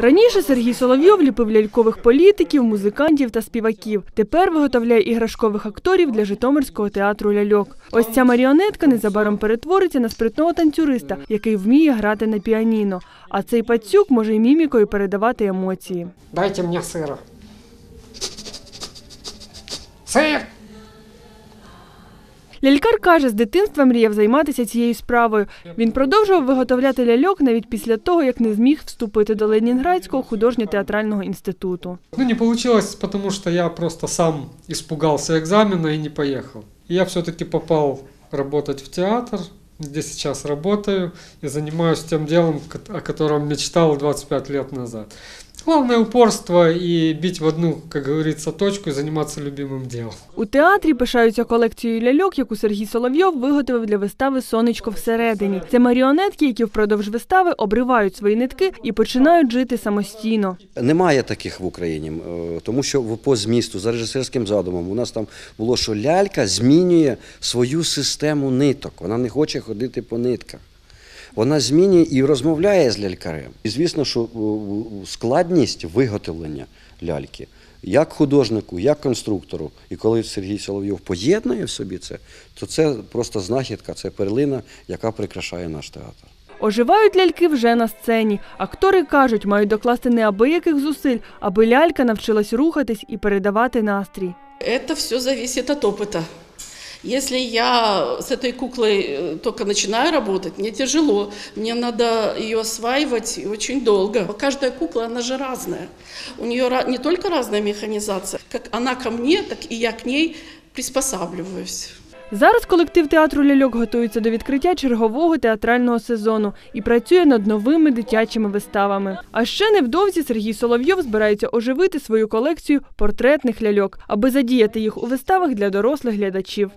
Раніше Сергій Соловйов ліпив лялькових політиків, музикантів та співаків. Тепер виготовляє іграшкових акторів для Житомирського театру ляльок. Ось ця маріонетка незабаром перетвориться на спритного танцюриста, який вміє грати на піаніно. А цей пацюк може й мімікою передавати емоції. Дайте мне сыра. Сыр! Лялькар каже, з дитинства мріяв займатися цією справою. Він продовжував виготовляти ляльок навіть після того, як не зміг вступити до Ленінградського художньо-театрального інституту. Ну, не получилось, потому что я просто сам испугался экзамена и не поехал. И я все-таки попал работать в театр, где сейчас работаю и занимаюсь тем делом, о котором мечтал 25 лет назад. Главное упорство и бить в одну, как говорится, точку и заниматься любимым делом. У театрі пишаються колекцією ляльок, яку Сергій Соловйов виготовив для вистави Сонечко всередині. Це маріонетки, які впродовж вистави обривають свої нитки і починають жити самостійно. Немає таких в Україні, е, тому що в- по змісту за режисерським задумом у нас там було, що лялька змінює свою систему ниток. Вона не хоче ходити по нитках. Вона змінює і розмовляє з лялькарем. І звісно, що е, складність виготовлення ляльки як художнику, як конструктору. І коли Сергій Соловйов поєднує в собі це, то це просто знахідка, це перлина, яка прикрашає наш театр. Оживають ляльки вже на сцені. Актори кажуть, мають докласти неабияких зусиль, аби лялька навчилась рухатись і передавати настрій. Это все зависит от опыта. Если я с этой куклой э, только начинаю работать, мне тяжело. Мне надо ее осваивать и очень долго. Каждая кукла, она же разная. У нее не только разная механизация, как она ко мне, так и я к ней приспосабливаюсь. Зараз колектив театру ляльок готується до відкриття чергового театрального сезону і працює над новими дитячими виставами. А ще невдовзі Сергій Соловйов збирається оживити свою колекцію портретних ляльок, аби задіяти їх у виставах для дорослих глядачів.